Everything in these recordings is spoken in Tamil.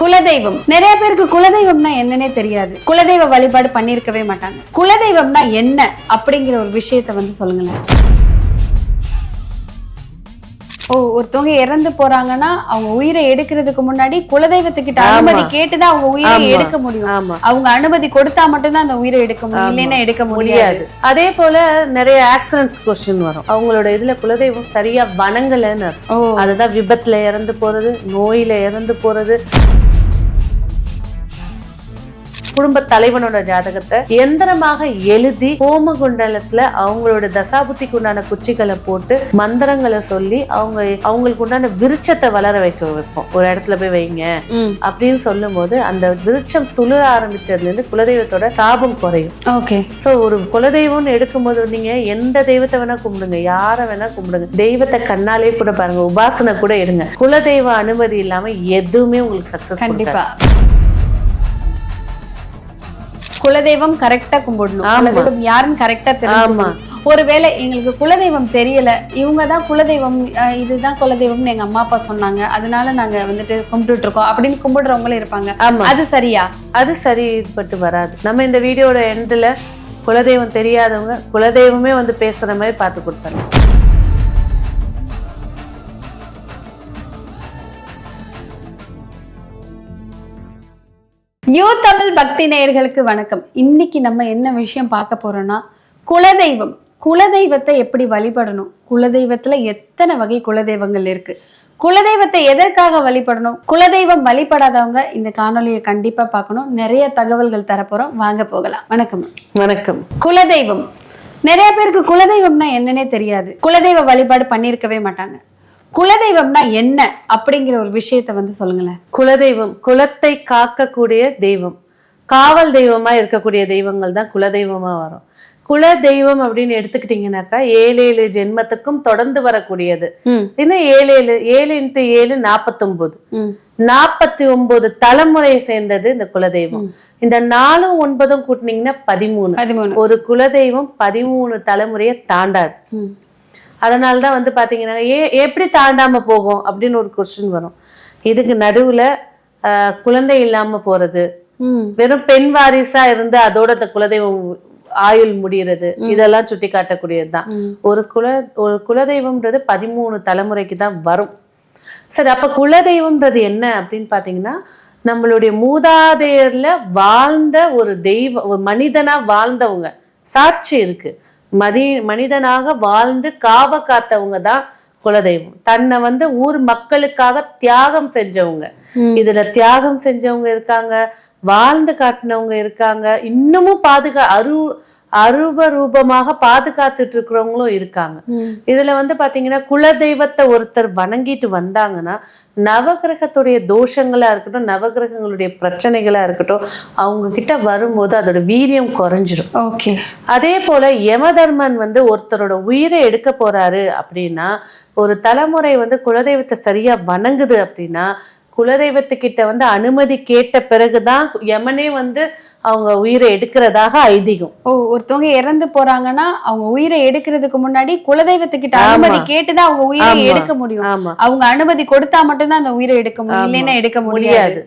குலதெய்வம். நிறைய பேருக்கு குலதெய்வம்னா என்னன்னே தெரியாது. குலதெய்வ வழிபாடு பண்ணியிருக்கவே மாட்டாங்க. குலதெய்வம்னா என்ன அப்படிங்கிற ஒரு விஷயத்த வந்து சொல்லுங்களேன். ஓ ஒருத்தவங்க இறந்து போறாங்கன்னா அவங்க உயிரை எடுக்கிறதுக்கு முன்னாடி குலதெய்வத்துக்கிட்ட அனுமதி கேட்டுதான் அவங்க உயிரை. எடுக்க முடியும். அவங்க அனுமதி கொடுத்தா மட்டும்தான் அந்த உயிரை எடுக்க முடியும். இல்லைன்னா எடுக்க முடியாது. அதே போல நிறைய ஆக்சிடென்ட்ஸ் கொஸ்டின் வரும். அவங்களோட இதுல குலதெய்வம் சரியா வணங்கலைன்னு அதுதான் விபத்துல இறந்து போறது நோயில இறந்து போறது குடும்ப தலைவனோட ஜாதகத்தை எந்திரமாக எழுதி ஹோம குண்டலத்துல அவங்களோட தசாபுத்திக்கு உண்டான குச்சிகளை போட்டு மந்திரங்களை சொல்லி அவங்க அவங்களுக்கு உண்டான விருட்சத்தை வளர வைக்க வைப்போம். ஒரு இடத்துல போய் வைங்க. அப்படின்னு சொல்லும் போது அந்த விருட்சம் துளிர ஆரம்பிச்சதுல இருந்து குலதெய்வத்தோட தாபம் குறையும். ஓகே. சோ ஒரு குலதெய்வம்னு எடுக்கும்போது நீங்க எந்த தெய்வத்தை வேணா கும்பிடுங்க. யாரை வேணா கும்பிடுங்க. தெய்வத்தை கண்ணாலே கூட பாருங்க. உபாசனை கூட எடுங்க. குலதெய்வ அனுமதி இல்லாம எதுவுமே உங்களுக்கு சக்சஸ் கண்டிப்பா. குலதெய்வம் கரெக்டா கும்பிடணும். குலதெய்வம் யாருன்னு கரெக்டா தெரிஞ்சுக்கணும். ஒருவேளை எங்களுக்கு குலதெய்வம் தெரியல. இவங்க தான் குலதெய்வம் இதுதான் குலதெய்வம்னு எங்க அம்மா அப்பா சொன்னாங்க. அதனால நாங்க வந்துட்டு கும்பிட்டுட்டு இருக்கோம் அப்படின்னு கும்பிடுறவங்களும் இருப்பாங்க. அது சரியா? அது சரிப்பட்டு வராது. நம்ம இந்த வீடியோட எண்டில் குலதெய்வம் தெரியாதவங்க குலதெய்வமே வந்து பேசுற மாதிரி பார்த்து கொடுத்தாங்க யூ தமிழ் பக்தி நேயர்களுக்கு வணக்கம். இன்னைக்கு நம்ம என்ன விஷயம் பார்க்க போறோம்னா குலதெய்வம். குலதெய்வத்தை எப்படி வழிபடணும்? குலதெய்வத்துல எத்தனை வகை குலதெய்வங்கள் இருக்கு? குலதெய்வத்தை எதற்காக வழிபடணும்? குலதெய்வம் வழிபடாதவங்க இந்த காணொளியை கண்டிப்பா பார்க்கணும். நிறைய தகவல்கள் தரப்போறோம். வாங்க போகலாம். வணக்கம். வணக்கம். குலதெய்வம். நிறைய பேருக்கு குலதெய்வம்னா என்னன்னே தெரியாது. குலதெய்வ வழிபாடு பண்ணியிருக்கவே மாட்டாங்க. குலதெய்வம்னா என்ன அப்படிங்கிற ஒரு விஷயத்த வந்து சொல்லுங்களேன். குலதெய்வம் குலத்தை காக்கக்கூடிய தெய்வம். காவல் தெய்வமா இருக்கக்கூடிய தெய்வங்கள் தான் குலதெய்வமா வரும். குல தெய்வம் அப்படின்னு எடுத்துக்கிட்டீங்கன்னாக்கா ஏழு ஏழு ஜென்மத்துக்கும் தொடர்ந்து வரக்கூடியது. இன்னும் ஏழு ஏழு ஏழு இன்ட்டு ஏழு நாற்பத்தொன்பது ம். நாற்பத்தி ஒன்பது தலைமுறையை சேர்ந்தது இந்த குலதெய்வம். இந்த நாலும் ஒன்பதும் கூட்டினீங்கன்னா பதிமூணு. ஒரு குலதெய்வம் பதிமூணு தலைமுறையை தாண்டாது. அதனால தான் வந்து பாத்தீங்கன்னா ஏ எப்படி தாண்டாம போகும் அப்படின்னு ஒரு கொஸ்டின் வரும். இதுக்கு நடுவுல ஆஹ், குழந்தை இல்லாம போறது. ம். வெறும் பெண் வாரிசா இருந்து அதோட அந்த குலதெய்வம் ஆயுள் முடியறது இதெல்லாம் சுட்டி காட்டக்கூடியதுதான். ம். ஒரு குல ஒரு குலதெய்வம்ன்றது பதிமூணு தலைமுறைக்கு தான் வரும். சரி அப்ப குலதெய்வம்ன்றது என்ன அப்படின்னு பாத்தீங்கன்னா நம்மளுடைய மூதாதையர்ல வாழ்ந்த ஒரு தெய்வ ஒரு மனிதனா வாழ்ந்தவங்க. சாட்சி இருக்கு. மதி மனிதனாக வாழ்ந்து காவ காத்தவங்க தான் குலதெய்வம். தன்னை வந்து ஊர் மக்களுக்காக தியாகம் செஞ்சவங்க. இதுல தியாகம் செஞ்சவங்க இருக்காங்க வாழ்ந்து காட்டினவங்க இருக்காங்க. இன்னமும் பாதுகா அரு அருவ ரூபமாக பாதுகாத்துட்டு இருக்கிறவங்களும் இருக்காங்க. இதுல வந்து பாத்தீங்கன்னா குலதெய்வத்தை ஒருத்தர் வணங்கிட்டு வந்தாங்கன்னா நவகிரகத்துடைய தோஷங்களா இருக்கட்டும் நவகிரகங்களுடைய பிரச்சனைகளா இருக்கட்டும் அவங்க கிட்ட வரும்போது அதோட வீரியம் குறைஞ்சிரும். ஓகே. அதே போல யமதர்மன் வந்து ஒருத்தரோட உயிரை எடுக்க போறாரு அப்படின்னா ஒரு தலைமுறை வந்து குலதெய்வத்தை சரியா வணங்குது அப்படின்னா குலதெய்வத்துக்கிட்ட வந்து அனுமதி கேட்ட பிறகுதான் யமனே வந்து அவங்க உயிரை எடுக்கிறதாக ஐதீகம் ஓ ஒருத்தவங்க இறந்து போறாங்கன்னா அவங்க உயிரை எடுக்கிறதுக்கு முன்னாடி குலதெய்வத்துக்கிட்ட. அனுமதி கேட்டுதான் அவங்க உயிரை. எடுக்க முடியும் அவங்க அனுமதி கொடுத்தா மட்டும்தான் அந்த உயிரை எடுக்க முடியும். இல்லைன்னா எடுக்க முடியாது.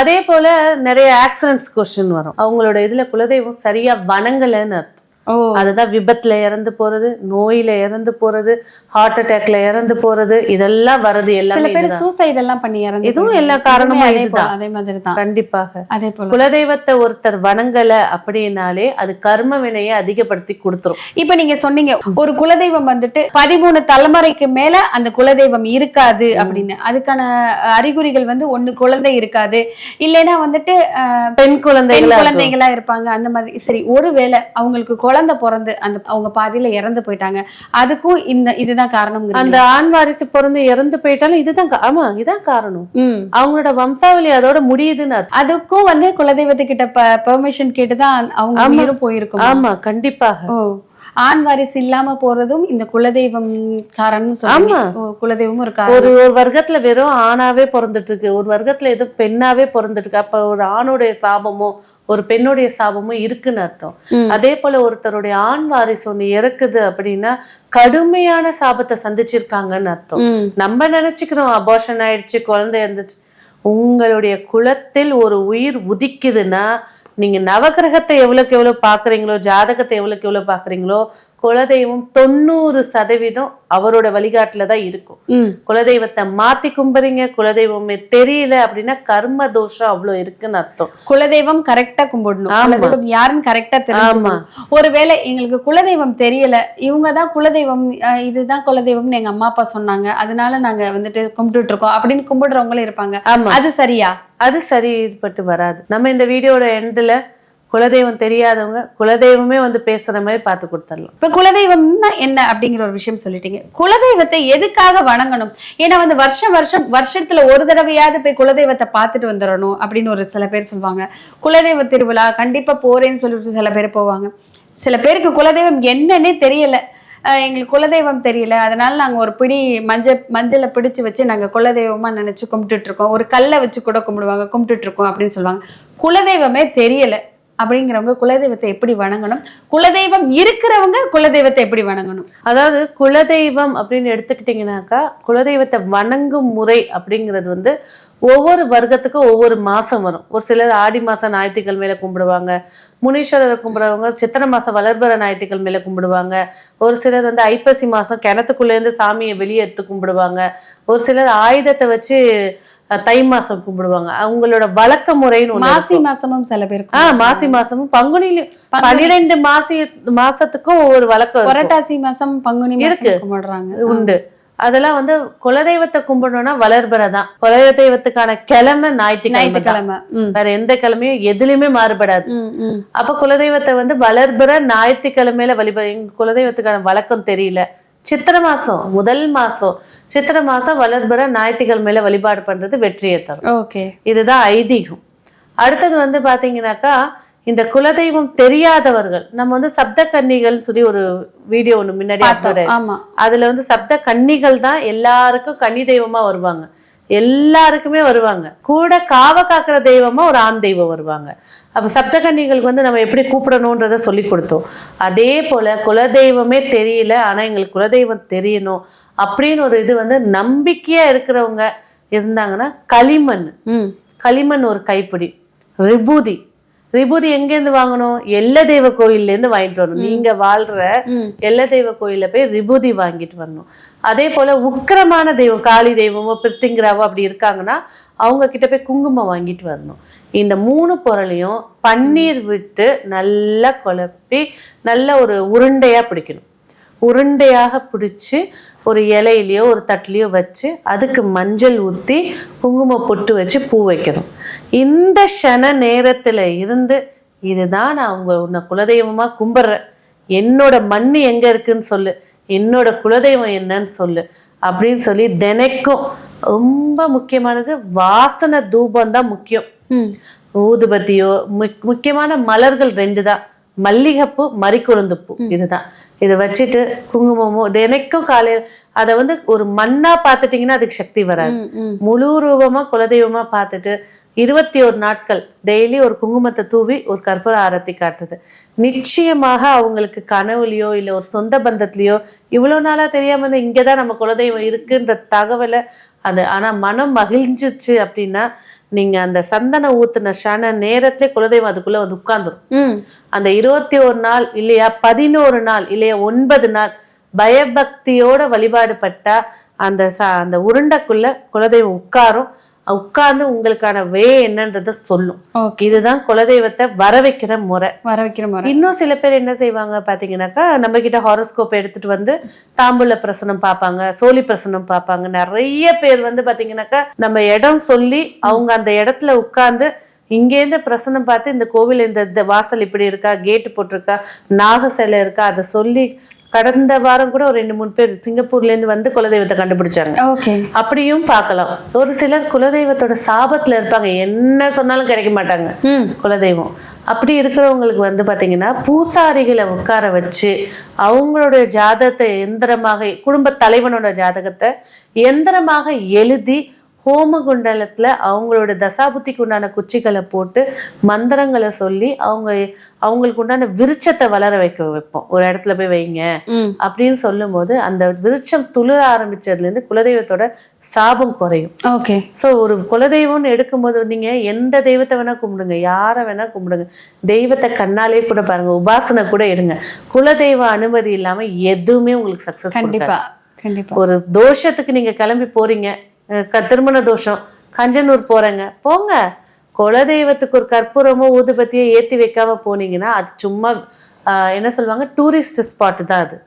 அதே போல நிறைய ஆக்சிடென்ட்ஸ் கொஸ்டின் வரும் அவங்களோட இதுல குலதெய்வம் சரியா வணங்கலைன்னு அர்த்தம் அதுதான் விபத்துல இறந்து போறது நோயில இறந்து போறது ஹார்ட் அட்டாக்ல இறந்து போறது இதெல்லாம் வர்றது சில எல்லாமே பேர். சூசைட் எல்லாம் பண்ணி இறந்து இதுவும். எல்லா காரணமும் அதே போல- இதுதான். அதே மாதிரி தான் கண்டிப்பாக. அதே போல. குலதெய்வத்தை ஒருத்தர் வணங்கல அப்படின்னாலே அது கர்ம வினையை அதிகப்படுத்தி கொடுத்துரும். இப்ப நீங்க சொன்னீங்க ஒரு குலதெய்வம் வந்துட்டு பதிமூணு தலைமுறைக்கு மேல அந்த குலதெய்வம் இருக்காது அப்படின்னு. அதுக்கான அறிகுறிகள் வந்து ஒண்ணு குழந்தை இருக்காது. இல்லைன்னா வந்துட்டு பெண் குழந்தைகளா. குழந்தைகளா இருப்பாங்க. அந்த மாதிரி சரி ஒருவேளை அவங்களுக்கு குழந்தை பிறந்து அந்த அவங்க பாதியில இறந்து போயிட்டாங்க. அதுக்கும் இந்த இதுதான் காரணம் அந்த ஆண் வாரிசு பிறந்து இறந்து போயிட்டாலும் இதுதான் ஆமா இதான் காரணம். அவங்களோட வம்சாவளி அதோட முடியுதுன்னு. அதுக்கும் வந்து குலதெய்வத்துக்கிட்ட பெர்மிஷன் கேட்டுதான் அவங்க போயிருக்கும்? ஆமா கண்டிப்பாக. ஓ. ஆண் வாரிசு இல்லாம போறதும் இந்த குலதெய்வம் காரணம் ஆமா. ஓ, குலதெய்வமும் ஒரு ஒரு ஒரு வர்க்கத்துல வெறும் ஆணாவே பிறந்துட்டு இருக்கு ஒரு வர்க்கத்துல எதுவும் பெண்ணாவே பிறந்துட்டு இருக்கு அப்ப ஒரு ஆணுடைய சாபமோ ஒரு பெண்ணுடைய சாபமோ இருக்குன்னு அர்த்தம். அதே போல ஒருத்தருடைய ஆண் வாரிசு ஒண்ணு இறக்குது அப்படின்னா கடுமையான சாபத்தை சந்திச்சிருக்காங்கன்னு அர்த்தம். நம்ம நினைச்சுக்கிறோம் அபார்ஷன் ஆயிடுச்சு குழந்தை இருந்துச்சு உங்களுடைய குலத்தில் ஒரு உயிர் உதிக்குதுன்னா நீங்க நவகிரகத்தை எவ்வளவுக்கு எவ்வளவு பாக்குறீங்களோ ஜாதகத்தை எவ்வளவுக்கு எவ்வளவு பாக்குறீங்களோ குலதெய்வம் தொண்ணூறு சதவீதம் அவரோட வழிகாட்டுல தான் இருக்கும் குலதெய்வத்தை மாத்தி கும்புறீங்க குலதெய்வமே தெரியல அப்படின்னா கர்ம தோஷம் அவ்வளவு இருக்குன்னு அர்த்தம். குலதெய்வம் கரெக்டா கும்பிடணும். குலதெய்வம் யாருன்னு கரெக்டா தெரிஞ்சுக்கணும். ஒருவேளை எங்களுக்கு குலதெய்வம் தெரியல இவங்க தான் குலதெய்வம் இதுதான் குலதெய்வம்னு எங்க அம்மா அப்பா சொன்னாங்க. அதனால நாங்க வந்துட்டு கும்பிட்டுட்டு இருக்கோம். அப்படின்னு கும்பிடுறவங்களும் இருப்பாங்க. அது சரியா? அது சரிப்பட்டு வராது. நம்ம இந்த வீடியோட எண்டுல குலதெய்வம் தெரியாதவங்க குலதெய்வமே வந்து பேசுற மாதிரி பார்த்து கொடுத்துடலாம். இப்ப குலதெய்வம்னா என்ன அப்படிங்கிற ஒரு விஷயம் சொல்லிட்டீங்க. குலதெய்வத்தை எதுக்காக வணங்கணும்? ஏன்னா வந்து வருஷம் வருஷம் வருஷத்துல ஒரு தடவையாவது போய் குலதெய்வத்தை பார்த்துட்டு வந்துடணும் அப்படின்னு ஒரு சில பேர் சொல்லுவாங்க. குலதெய்வ திருவிழா கண்டிப்பா போறேன்னு சொல்லிட்டு சில பேர் போவாங்க. சில பேருக்கு குலதெய்வம் என்னன்னே தெரியல. எங்களுக்கு குலதெய்வம் தெரியல. அதனால நாங்கள் ஒரு பிடி மஞ்சள் மஞ்சளை பிடிச்சு வச்சு நாங்கள் குலதெய்வமாக நினச்சி கும்பிட்டுட்டு இருக்கோம். ஒரு கல்லை வச்சு கூட கும்பிடுவாங்க கும்பிட்டுட்டு இருக்கோம் அப்படின்னு சொல்லுவாங்க. குலதெய்வமே தெரியலை. அப்படிங்கிறவங்க குலதெய்வத்தை எப்படி வணங்கணும்? குலதெய்வம் இருக்கிறவங்க குலதெய்வத்தை எப்படி வணங்கணும்? அதாவது குலதெய்வம் அப்படின்னு எடுத்துக்கிட்டிங்கனாக்கா குலதெய்வத்தை வணங்கும் முறை அப்படிங்கிறது வந்து ஒவ்வொரு வர்க்கத்துக்கும் ஒவ்வொரு மாதம் வரும். ஒரு சிலர் ஆடி மாதம் ஞாயிற்றுக்கிழமையில கும்பிடுவாங்க. முனீஸ்வரரை கும்பிடுறவங்க சித்திரை மாதம் வளர்பர ஞாயிற்றுக்கிழமையில கும்பிடுவாங்க. ஒரு சிலர் வந்து ஐப்பசி மாதம் கிணத்துக்குள்ளேருந்து சாமியை வெளியே எடுத்து கும்பிடுவாங்க. ஒரு சிலர் ஆயுதத்தை வச்சு தை மாசம் கும்பிடுவாங்க அவங்களோட வழக்க முறைன்னு மாசி. மாசமும் சில பேர் ஆஹ் மாசி மாசமும் பங்குனிலையும் பங்குனி. பன்னிரெண்டு மாசி மாசத்துக்கும் ஒவ்வொரு வழக்கம். புரட்டாசி மாசம் பங்குனி இருக்கு. உண்டு அதெல்லாம் வந்து குலதெய்வத்தை கும்பிடணும்னா வளர்பிறை தான் குலதெய்வத்துக்கான கிழமை ஞாயிற்றுக்கிழமை வேற எந்த கிழமையும் எதுலயுமே மாறுபடாது. அப்ப குலதெய்வத்தை வந்து வளர்பிறை ஞாயிற்றுக்கிழமையில வழிபட எங்க குலதெய்வத்துக்கான வழக்கம் தெரியல சித்திரை மாசம் முதல் மாசம். சித்திரை மாசம் வளர்பிறை ஞாயிற்றுக்கிழமையில வழிபாடு பண்றது வெற்றியை தரும் ஓகே. இதுதான் ஐதீகம். அடுத்தது வந்து பாத்தீங்கன்னாக்கா இந்த குலதெய்வம் தெரியாதவர்கள் நம்ம வந்து சப்த கன்னிகள் சொல்லி ஒரு வீடியோ ஒண்ணு முன்னாடி அதுல வந்து சப்த கன்னிகள் தான் எல்லாருக்கும் கன்னி தெய்வமா வருவாங்க. எல்லாருக்குமே வருவாங்க. கூட காவ காக்கிற தெய்வமா ஒரு ஆண் தெய்வம் வருவாங்க. அப்ப சப்த கன்னிகளுக்கு வந்து நம்ம எப்படி கூப்பிடணுன்றத சொல்லி கொடுத்தோம். அதே போல குலதெய்வமே தெரியல ஆனா எங்களுக்கு குலதெய்வம் தெரியணும் அப்படின்னு ஒரு இது வந்து நம்பிக்கையா இருக்கிறவங்க இருந்தாங்கன்னா களிமண். ம். களிமண் ஒரு கைப்பிடி. ரிபூதி. ரிபூதி எங்கேருந்து வாங்கணும்? எல்ல தெய்வ கோயில்ல இருந்து வாங்கிட்டு வரணும். நீங்க வாழ்ற எல்ல தெய்வ கோயில்ல போய் ரிபூதி வாங்கிட்டு வரணும். அதே போல உக்கிரமான தெய்வம் காளி தெய்வமோ பிரித்திங்கராவோ அப்படி இருக்காங்கன்னா அவங்க கிட்ட போய் குங்குமம் வாங்கிட்டு வரணும். இந்த மூணு பொருளையும் பன்னீர் விட்டு நல்லா குழப்பி நல்ல ஒரு உருண்டையா பிடிக்கணும். உருண்டையாக பிடிச்சி ஒரு இலையிலையோ ஒரு தட்டுலையோ வச்சு அதுக்கு மஞ்சள் ஊற்றி குங்கும பொட்டு வச்சு பூ வைக்கணும். இந்த க்ஷண நேரத்துல இருந்து இதுதான் நான் உங்க உன்னை குலதெய்வமா கும்பிடுறேன். என்னோட மண்ணு எங்க இருக்குன்னு சொல்லு. என்னோட குலதெய்வம் என்னன்னு சொல்லு. அப்படின்னு சொல்லி தினைக்கும் ரொம்ப முக்கியமானது வாசனை தூபம் தான் முக்கியம். ஊதுபத்தியோ முக்- முக்கியமான மலர்கள் ரெண்டு தான் மல்லிகைப்பூ மறிக்குழுந்து பூ இதுதான். இதை வச்சுட்டு குங்குமமோ தினைக்கும் காலையில் அதை வந்து ஒரு மண்ணா பார்த்துட்டீங்கன்னா அதுக்கு சக்தி வராது. முழு ரூபமா குலதெய்வமா பார்த்துட்டு இருபத்தி ஒரு நாட்கள் டெய்லி ஒரு குங்குமத்தை தூவி ஒரு கற்பூர ஆரத்தி காட்டுது நிச்சயமாக அவங்களுக்கு கனவுலையோ இல்லை ஒரு சொந்த பந்தத்துலயோ இவ்வளவு நாளா தெரியாம இருந்தா இங்கதான் நம்ம குலதெய்வம் இருக்குன்ற தகவலை அது ஆனா மனம் மகிழ்ஞ்சிச்சு அப்படின்னா நீங்க அந்த சந்தன ஊத்துன ஷன நேரத்திலே குலதெய்வம் அதுக்குள்ள வந்து உட்கார்ந்துரும். அந்த இருபத்தி ஒரு நாள் இல்லையா பதினோரு நாள் இல்லையா ஒன்பது நாள் பயபக்தியோட வழிபாடு பட்டா அந்த அந்த உருண்டைக்குள்ள குலதெய்வம் உட்காரும். உட்கார்ந்து உங்களுக்கான வே என்னன்றத சொல்லும். இதுதான் குலதெய்வத்தை வர வைக்கிற முறை. வர வைக்கிற முறை. இன்னும் சில பேர் என்ன செய்வாங்க பாத்தீங்கன்னாக்கா நம்ம கிட்ட ஹாரோஸ்கோப் எடுத்துட்டு வந்து தாம்பூல பிரசனம் பார்ப்பாங்க சோழி பிரசனம் பார்ப்பாங்க நிறைய பேர் வந்து பாத்தீங்கன்னாக்கா நம்ம இடம் சொல்லி அவங்க அந்த இடத்துல உட்கார்ந்து இங்கேருந்து பிரசனம் பார்த்து இந்த கோவில் இந்த இந்த வாசல் இப்படி இருக்கா கேட்டு போட்டிருக்கா நாக சிலை இருக்கா அதை சொல்லி கடந்த வாரம் கூட ஒரு ரெண்டு மூணு பேர் சிங்கப்பூர்ல இருந்து வந்து குலதெய்வத்தை கண்டுபிடிச்சாங்க. அப்படியும் பார்க்கலாம். ஒரு சிலர் குலதெய்வத்தோட சாபத்துல இருப்பாங்க. என்ன சொன்னாலும் கிடைக்க மாட்டாங்க. ம். குலதெய்வம். அப்படி இருக்கிறவங்களுக்கு வந்து பாத்தீங்கன்னா பூசாரிகளை உட்கார வச்சு அவங்களுடைய ஜாதகத்தை எந்திரமாக குடும்ப தலைவனோட ஜாதகத்தை எந்திரமாக எழுதி ஹோம குண்டலத்துல அவங்களோட தசாபுத்திக்கு உண்டான குச்சிகளை போட்டு மந்திரங்களை சொல்லி அவங்க அவங்களுக்கு உண்டான விருட்சத்தை வளர வைக்க வைப்போம். ஒரு இடத்துல போய் வைங்க. அப்படின்னு சொல்லும்போது அந்த விருட்சம் துளிர ஆரம்பிச்சதுல இருந்து குலதெய்வத்தோட சாபம் குறையும். ஓகே. ஸோ ஒரு குலதெய்வம்னு எடுக்கும்போது நீங்க எந்த தெய்வத்தை வேணா கும்பிடுங்க யாரை வேணா கும்பிடுங்க. தெய்வத்தை கண்ணாலே கூட பாருங்க உபாசனை கூட எடுங்க. குலதெய்வ அனுமதி இல்லாம எதுவுமே உங்களுக்கு சக்சஸ் கண்டிப்பா. ஒரு தோஷத்துக்கு நீங்க கிளம்பி போறீங்க க- திருமண தோஷம். கஞ்சனூர் போறேங்க. போங்க. குலதெய்வத்துக்கு ஒரு கற்பூரமோ ஊதுபத்தியோ ஏத்தி வைக்காம போனீங்கன்னா அது சும்மா என்ன சொல்லுவாங்க? டூரிஸ்ட் ஸ்பாட் தான் அது.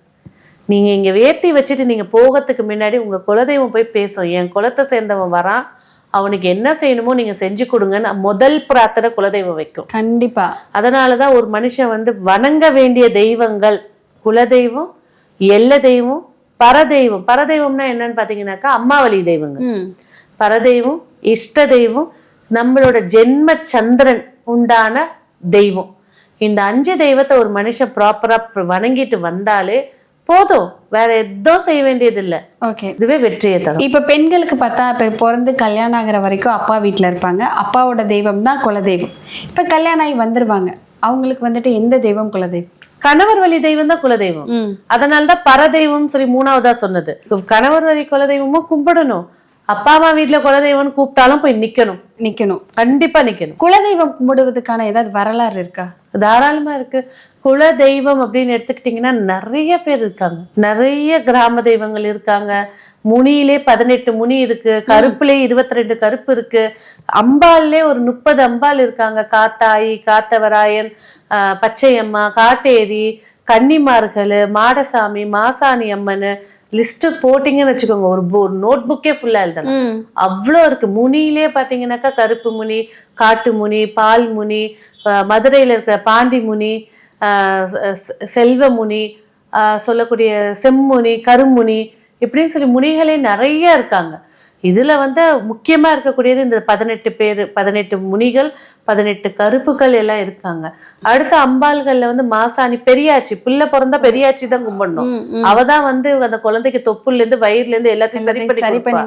நீங்க இங்க ஏத்தி வச்சுட்டு நீங்க போகிறதுக்கு முன்னாடி உங்க குலதெய்வம் போய் பேசும். என் குலத்தை சேர்ந்தவன் வரான். அவனுக்கு என்ன செய்யணுமோ நீங்க செஞ்சு கொடுங்கன்னு முதல் பிரார்த்தனை குலதெய்வம் வைக்கும். கண்டிப்பா. அதனாலதான் ஒரு மனுஷன் வந்து வணங்க வேண்டிய தெய்வங்கள் குலதெய்வம் எல்ல தெய்வம் பரதெய்வம். பரதெய்வம்னா என்னன்னு பாத்தீங்கன்னாக்கா அம்மாவளி தெய்வங்கள் ம். பரதெய்வம் இஷ்ட தெய்வம் நம்மளோட ஜென்ம சந்திரன் உண்டான தெய்வம். இந்த அஞ்சு தெய்வத்தை ஒரு மனுஷன் ப்ராப்பரா வணங்கிட்டு வந்தாலே போதும். வேற எதுவும் செய்ய வேண்டியது இல்ல ஓகே. இதுவே வெற்றியை தரும். இப்ப பெண்களுக்கு பார்த்தா இப்ப பிறந்து கல்யாணம் ஆகிற வரைக்கும் அப்பா வீட்ல இருப்பாங்க. அப்பாவோட தெய்வம் தான் குலதெய்வம். இப்ப கல்யாணம் ஆகி வந்துருவாங்க. அவங்களுக்கு வந்துட்டு எந்த தெய்வம் குலதெய்வம்? கணவர் வழி தெய்வம் தான் குலதெய்வம். அதனாலதான் பரதெய்வம் சொல்லி மூணாவதா சொன்னது. கணவர் வழி குலதெய்வமும் கும்பிடணும். அப்பா அம்மா வீட்டுல குலதெய்வம்னு கூப்பிட்டாலும் போய் நிக்கணும். நிக்கணும். கண்டிப்பா நிக்கணும். குலதெய்வம் கும்பிடுவதற்கான ஏதாவது வரலாறு இருக்கா? தாராளமா இருக்கு. குல தெய்வம் அப்படின்னு எடுத்துக்கிட்டிங்கன்னா நிறைய பேர் இருக்காங்க. நிறைய கிராம தெய்வங்கள் இருக்காங்க. முனியிலே பதினெட்டு முனி இருக்கு. கருப்புலே இருபத்தி ரெண்டு கருப்பு இருக்கு. அம்பால்லே ஒரு முப்பது அம்பாள் இருக்காங்க. காத்தாயி காத்தவராயன் ஆஹ் பச்சையம்மா காட்டேரி கன்னிமார்கள் மாடசாமி மாசாணி அம்மன் லிஸ்ட் போட்டிங்கன்னு வச்சுக்கோங்க. ஒரு நோட் புக்கே ஃபுல்லா எழுதணும் ம். அவ்வளோ இருக்கு. முனியிலே பார்த்தீங்கன்னாக்கா கருப்பு முனி காட்டு முனி பால் முனி மதுரையில இருக்கிற பாண்டி முனி செல்வ முனி சொல்லக்கூடிய செம்முனி கருமுனி இப்படின்னு சொல்லி முனிகளே நிறைய இருக்காங்க. இதுல வந்து முக்கியமா இருக்கக்கூடியது இந்த பதினெட்டு பேர் பதினெட்டு முனிகள் பதினெட்டு கருப்புகள் எல்லாம் இருக்காங்க அடுத்த அம்பாள்கள்ல வந்து மாசாணி பெரியாச்சி பிள்ளை பிறந்தா பெரியாச்சி தான் கும்பிடணும் ம், ம். அவ தான் வந்து அந்த குழந்தைக்கு தொப்புல இருந்து வயிறுல இருந்து எல்லாத்தையும் சரி பண்ணி.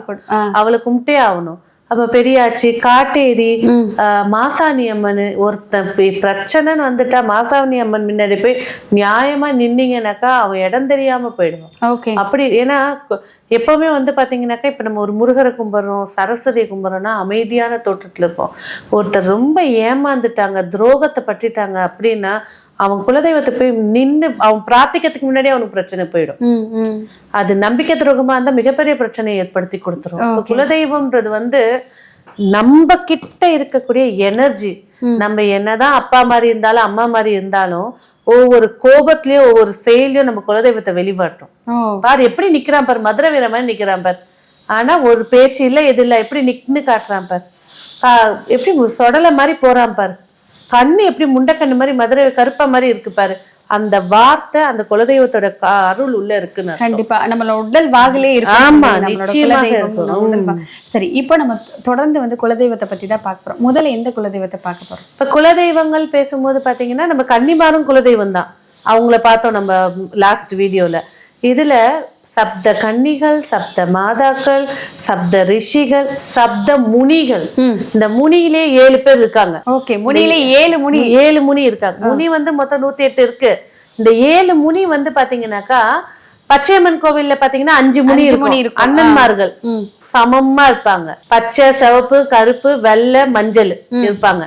அவளை கும்பிட்டே ஆகணும் அப்ப பெரியாச்சி காட்டேரி மாசாணி அம்மன் ஒருத்தன் பிரச்சனைன்னு வந்துட்டா மாசாணி அம்மன் முன்னாடி போய் நியாயமா நின்னீங்கன்னாக்கா அவன் இடம் தெரியாம போயிடுவான். அப்படி ஏன்னா எப்பவுமே வந்து பாத்தீங்கன்னாக்கா இப்ப நம்ம ஒரு முருகரை கும்பிடுறோம் சரஸ்வதியை கும்பிடுறோம்னா அமைதியான தோற்றத்துல இருப்போம். ஒருத்தர் ரொம்ப ஏமாந்துட்டாங்க துரோகத்தை பற்றிட்டாங்க அப்படின்னா அவன் குலதெய்வத்தை போய் நின்னு அவன் பிரார்த்திக்கிறதுக்கு முன்னாடி அவனுக்கு பிரச்சனை போயிடும். அது நம்பிக்கை துரோகமா இருந்தா மிகப்பெரிய பிரச்சனையை ஏற்படுத்தி கொடுத்துரும். குலதெய்வம்ன்றது வந்து நம்ம கிட்ட இருக்கக்கூடிய எனர்ஜி நம்ம என்னதான் அப்பா மாதிரி இருந்தாலும் அம்மா மாதிரி இருந்தாலும் ஒவ்வொரு கோபத்திலயும் ஒவ்வொரு செயலையும் நம்ம குலதெய்வத்தை வெளிவாட்டும் பாரு எப்படி நிக்கிறான் பாரு? மதுரை வீர மாதிரி நிக்கிறான் பாரு. ஆனா ஒரு பேச்சு இல்ல எது இல்ல எப்படி நின்னு காட்டுறான் பாரு? ஆஹ் எப்படி சொடலை மாதிரி போறான் பாரு? கண்ணு எப்படி முண்டக்கண்ணு மாதிரி மதுரை கருப்பா மாதிரி இருக்கு பாரு. அந்த வார்த்தை அந்த குலதெய்வத்தோட அருள் உள்ள இருக்குன்னு. கண்டிப்பா. நம்மளோட உடல் வாகிலே இருக்கு ஆமா, நிச்சயமாக இருக்கும். சரி இப்போ நம்ம தொடர்ந்து வந்து குலதெய்வத்தை பத்தி தான் பார்க்க போறோம். முதல்ல எந்த குலதெய்வத்தை பார்க்க போறோம்? இப்ப குலதெய்வங்கள் பேசும்போது பாத்தீங்கன்னா நம்ம கன்னிமாரும் குலதெய்வம் தான். அவங்கள பார்த்தோம் நம்ம லாஸ்ட் வீடியோல இதுல சப்த கன்னிகள் சப்த மாதாக்கள் சப்த ரிஷிகள் சப்த முனிகள். இந்த முனியிலே ஏழு பேர் இருக்காங்க. ஓகே முடியல ஏழு முடி ஏழு முனி இருக்காங்க. முனி வந்து மொத்தம் நூத்தி எட்டு இருக்கு. இந்த ஏழு முனி வந்து பாத்தீங்கன்னாக்கா பச்சையம்மன் கோவில்ல பாத்தீங்கன்னா அஞ்சு முனி முனி இருக்கும். அண்ணன்மார்கள் சமமா இருப்பாங்க. பச்சை சிவப்பு கருப்பு வெள்ளை மஞ்சள் இருப்பாங்க.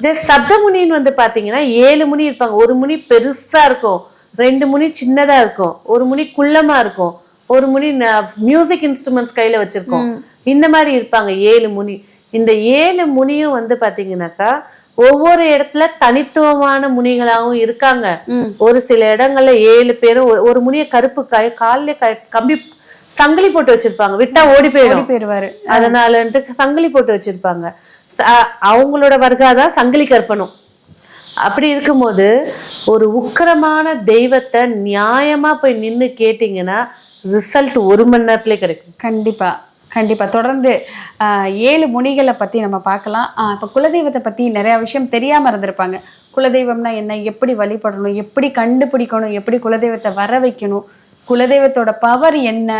இதே சப்தமுனின்னு வந்து பாத்தீங்கன்னா ஏழு முனி இருப்பாங்க. ஒரு முனி பெருசா இருக்கும். ரெண்டு முனி சின்னதா இருக்கும். ஒரு முனி குள்ளமா இருக்கும். ஒரு முனி மியூசிக் இன்ஸ்ட்ருமெண்ட்ஸ் கையில வச்சிருக்கோம். இந்த மாதிரி இருப்பாங்க ஏழு முனி. இந்த ஏழு முனியும் வந்து பாத்தீங்கன்னாக்கா ஒவ்வொரு இடத்துல தனித்துவமான முனிகளாகவும் இருக்காங்க. ஒரு சில இடங்கள்ல ஏழு பேரும் ஒரு- முனிய கருப்பு காய் கால்ல கம்பி சங்கிலி போட்டு வச்சிருப்பாங்க. விட்டா ஓடி போயிடும். போயிருவாரு அதனாலன்ட்டு சங்கிலி போட்டு வச்சிருப்பாங்க. அவங்களோட வர்க்காதான் சங்கிலி கற்பனும் அப்படி இருக்கும்போது ஒரு உக்கிரமான தெய்வத்தை நியாயமா போய் நின்று கேட்டீங்கன்னா ரிசல்ட் ஒரு மணி நேரத்திலே கிடைக்கும். கண்டிப்பா கண்டிப்பாக தொடர்ந்து ஏழு முனிகளை பற்றி நம்ம பார்க்கலாம். இப்போ குலதெய்வத்தை பற்றி நிறையா விஷயம் தெரியாமல் இருந்திருப்பாங்க. குலதெய்வம்னா என்ன? எப்படி வழிபடணும்? எப்படி கண்டுபிடிக்கணும்? எப்படி குலதெய்வத்தை வர வைக்கணும்? குலதெய்வத்தோட பவர் என்ன?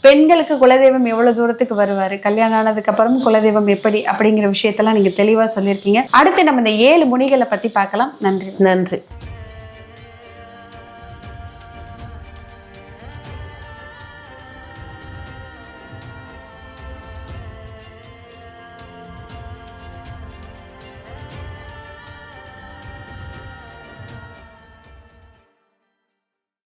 பெண்களுக்கு குலதெய்வம் எவ்வளவு தூரத்துக்கு வருவாரு? கல்யாணம் ஆனதுக்கு அப்புறம் குலதெய்வம் எப்படி? அப்படிங்கிற விஷயத்தெல்லாம் நீங்க தெளிவா சொல்லியிருக்கீங்க. அடுத்து நம்ம இந்த ஏழு முனிகளை பத்தி பார்க்கலாம். நன்றி. நன்றி.